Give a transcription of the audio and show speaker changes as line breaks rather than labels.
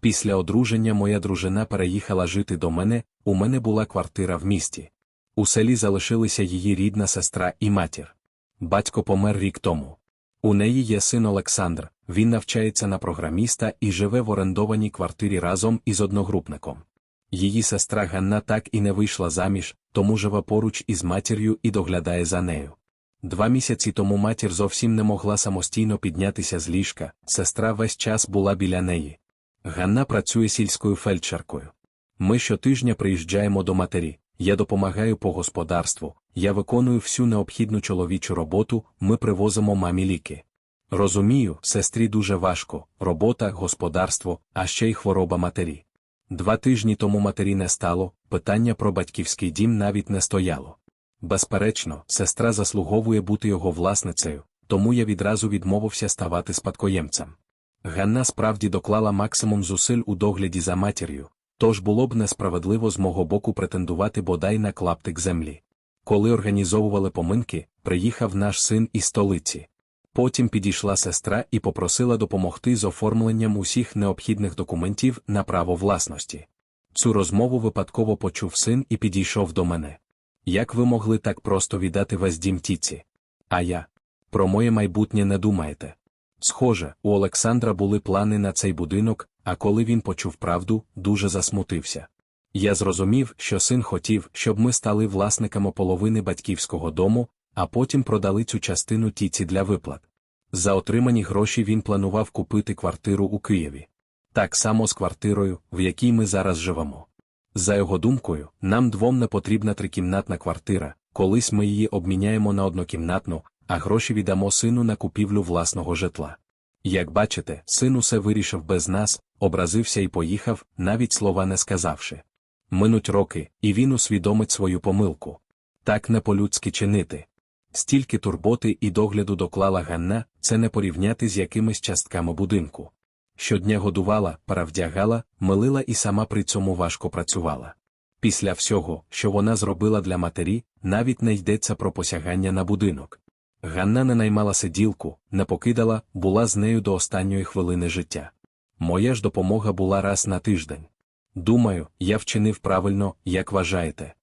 Після одруження моя дружина переїхала жити до мене, у мене була квартира в місті. У селі залишилися її рідна сестра і матір. Батько помер рік тому. У неї є син Олександр, він навчається на програміста і живе в орендованій квартирі разом із одногрупником. Її сестра Ганна так і не вийшла заміж, тому живе поруч із матір'ю і доглядає за нею. Два місяці тому матір зовсім не могла самостійно піднятися з ліжка, сестра весь час була біля неї. Ганна працює сільською фельдшеркою. Ми щотижня приїжджаємо до матері, я допомагаю по господарству, я виконую всю необхідну чоловічу роботу, ми привозимо мамі ліки. Розумію, сестрі дуже важко робота, господарство, а ще й хвороба матері. Два тижні тому матері не стало, питання про батьківський дім навіть не стояло. Безперечно, сестра заслуговує бути його власницею, тому я відразу відмовився ставати спадкоємцем. Ганна справді доклала максимум зусиль у догляді за матір'ю, тож було б несправедливо з мого боку претендувати бодай на клаптик землі. Коли організовували поминки, приїхав наш син із столиці. Потім підійшла сестра і попросила допомогти з оформленням усіх необхідних документів на право власності. Цю розмову випадково почув син і підійшов до мене. Як ви могли так просто віддати весь дім тіці? А я. Про моє майбутнє не думаєте. Схоже, у Олександра були плани на цей будинок, а коли він почув правду, дуже засмутився. Я зрозумів, що син хотів, щоб ми стали власниками половини батьківського дому, а потім продали цю частину тіці для виплат. За отримані гроші він планував купити квартиру у Києві. Так само з квартирою, в якій ми зараз живемо. За його думкою, нам двом не потрібна трикімнатна квартира, колись ми її обміняємо на однокімнатну, а гроші віддамо сину на купівлю власного житла. Як бачите, син усе вирішив без нас, образився і поїхав, навіть слова не сказавши. Минуть роки, і він усвідомить свою помилку. Так не по-людськи чинити. Стільки турботи і догляду доклала Ганна, це не порівняти з якимись частками будинку. Щодня годувала, перевдягала, милила і сама при цьому важко працювала. Після всього, що вона зробила для матері, навіть не йдеться про посягання на будинок. Ганна не наймала сиділку, не покидала, була з нею до останньої хвилини життя. Моя ж допомога була раз на тиждень. Думаю, я вчинив правильно, як вважаєте.